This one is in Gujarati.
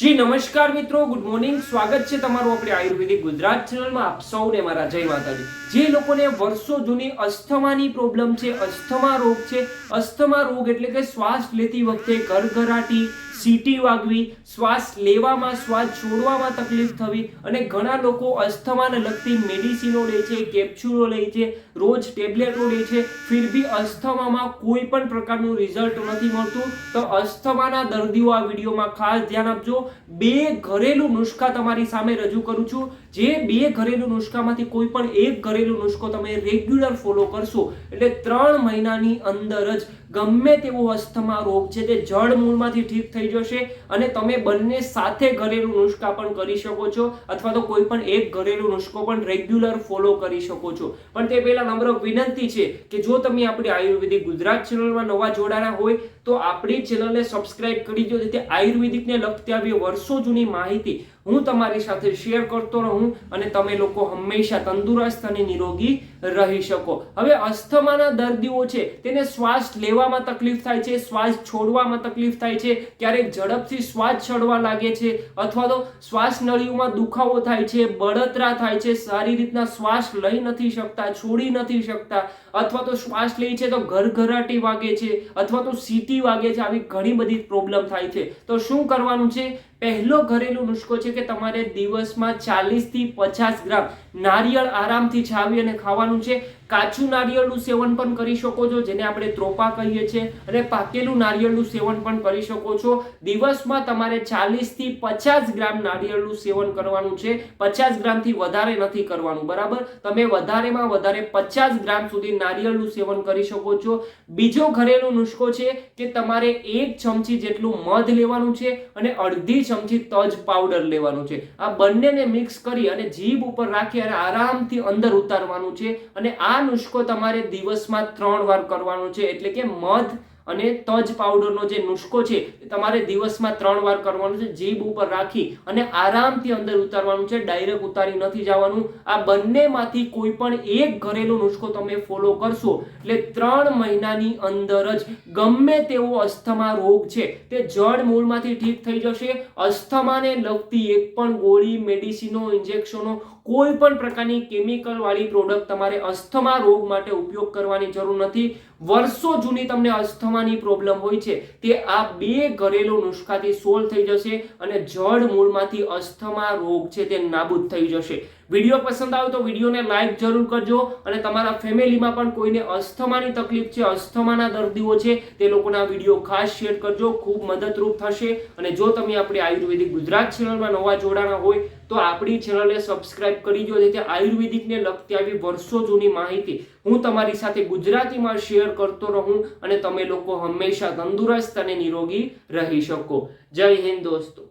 જી, નમસ્કાર મિત્રો. ગુડ મોર્નિંગ સ્વાગત છે તમારું આપણે આયુર્વેદિક ગુજરાત ચેનલમાં. આપ સૌને મારા જય માતાજી. જે લોકોને વર્ષો જૂની અસ્થમાની પ્રોબ્લેમ છે, અસ્થમા રોગ છે, અસ્થમા રોગ એટલે કે શ્વાસ લેતી વખતે ઘરઘરાટી, સીટી વાગવી, શ્વાસ લેવામાં, શ્વાસ છોડવામાં તકલીફ થવી અને ઘણા લોકો અસ્થમાને લગતી મેડિસિનો લે છે, કેપ્સ્યુલો લે છે, રોજ ટેબ્લેટો લે છે. ફિર બી અસ્થમામાં કોઈ પણ પ્રકારનું રિઝલ્ટ નથી મળતું. તો અસ્થમાના દર્દીઓ આ વિડીયોમાં ખાસ ધ્યાન આપજો. બે ઘરેલું નુસ્ખા તમારી સામે રજૂ કરું છું. જે બે ઘરેલું નુસ્ખામાંથી કોઈ પણ એક ઘરેલું નુસ્ખો તમે રેગ્યુલર ફોલો કરશો, એટલે ત્રણ મહિનાની અંદર જ ગમે તેવો અસ્થમા રોગ છે તે જળ મૂળમાંથી ઠીક થઈ જશે અને તમે બંને સાથે ઘરેલું નુસ્ખા પણ કરી શકો છો અથવા તો કોઈ પણ એક ઘરેલું નુસ્ખો પણ રેગ્યુલર ફોલો કરી શકો છો. પણ તે પહેલા નમ્ર વિનંતી છે કે જો તમે આપણી આયુર્વેદિક ગુજરાત ચેનલમાં નવા જોડાણા હોય, તો આપણી ચેનલને સબસ્ક્રાઇબ કરી દો, જેથી આયુર્વેદિકને લગતી આવી વર્ષો જૂની માહિતી હું તમારી સાથે શેર કરતો રહું અને તમે લોકો હંમેશા તંદુરસ્ત અને નિરોગી રહી શકો. હવે અસ્થમાના દર્દીઓ છે, તેને શ્વાસ લેવામાં તકલીફ થાય છે, શ્વાસ છોડવામાં તકલીફ થાય છે, ક્યારેક ઝડપથી શ્વાસ ચડવા લાગે છે, અથવા તો શ્વાસ નળીઓમાં દુખાવો થાય છે, બળતરા થાય છે, સારી રીતના શ્વાસ લઈ નથી શકતા, છોડી નથી શકતા, અથવા તો શ્વાસ લે છે તો ઘરઘરાટી વાગે છે, અથવા તો સીટી વાગે છે, આવી ઘણી બધી પ્રોબ્લેમ થાય છે. તો શું કરવાનું છે? પહેલો ઘરેલું નુસ્ખો છે કે તમારે દિવસમાં ચાલીસથી પચાસ ગ્રામ નારિયેળ આરામથી છાવી અને ખાવાનું છે. કાચું નારિયેળનું સેવન પણ કરી શકો છો, જેને આપણે ત્રોપા કહીએ છીએ, અને પાકેલું નારિયેળનું સેવન પણ કરી શકો છો. દિવસમાં તમારે ચાલીસથી પચાસ ગ્રામ નારિયેળનું સેવન કરવાનું છે. પચાસ ગ્રામથી વધારે નથી કરવાનું, બરાબર? તમે વધારેમાં વધારે પચાસ ગ્રામ સુધી નારિયેળનું સેવન કરી શકો છો. બીજો ઘરેલું નુસ્ખો છે કે તમારે એક ચમચી જેટલું મધ લેવાનું છે અને અડધી ચમચી તજ પાવડર લેવાનું છે. આ બંનેને મિક્સ કરી અને જીભ ઉપર રાખી અને આરામથી અંદર ઉતારવાનું છે. અને આ નુસ્ખો તમારે દિવસમાં ત્રણ વાર કરવાનો છે. એટલે કે મધ અને તજ પાવડરનો જે નુસ્ખો છે તમારે દિવસમાં ત્રણ વાર કરવાનો છે, જીભ ઉપર રાખી અને આરામથી અંદર ઉતારવાનું છે ડાયરેક્ટ ઉતારી નથી જવાનું. આ બંનેમાંથી કોઈ પણ એક ઘરેલું નુસ્ખો તમે ફોલો કરશો, એટલે ત્રણ મહિનાની અંદર જ ગમે તેવો અસ્થમા રોગ છે, તે જડ મૂળમાંથી ઠીક થઈ જશે. અસ્થમાને લગતી એક પણ ગોળી, મેડિસિનો, ઇન્જેક્શનો, કોઈ પણ પ્રકારની કેમિકલ વાળી પ્રોડક્ટ તમારે અસ્થમા રોગ માટે ઉપયોગ કરવાની જરૂર નથી. વર્ષો જૂની તમને અસ્થમાની પ્રોબ્લેમ હોય છે, તે આ બે ઘરેલું નુસ્ખાથી સોલ્વ થઈ જશે અને જડ મૂળમાંથી અસ્થમા રોગ છે તે નાબૂદ થઈ જશે. વીડિયો પસંદ આવ્યો તો વિડીયોને લાઈક જરૂર કરજો અને તમારા ફેમિલીમાં પણ કોઈને અસ્થમાની તકલીફ છે, અસ્થમાના દર્દીઓ છે, તે લોકોના વીડિયો ખાસ શેર કરજો, ખૂબ મદદરૂપ થશે. અને જો તમે આપણી આયુર્વેદિક ગુજરાત ચેનલમાં નવા જોડાણા હોય, તો આપણી ચેનલને સબસ્ક્રાઇબ કરી દો, જેથી આયુર્વેદિકને લગતી આવી વર્ષો જૂની માહિતી હું તમારી સાથે ગુજરાતીમાં શેર કરતો રહું અને તમે લોકો હંમેશા તંદુરસ્ત અને નિરોગી રહી શકો. જય હિન્દ દોસ્તો.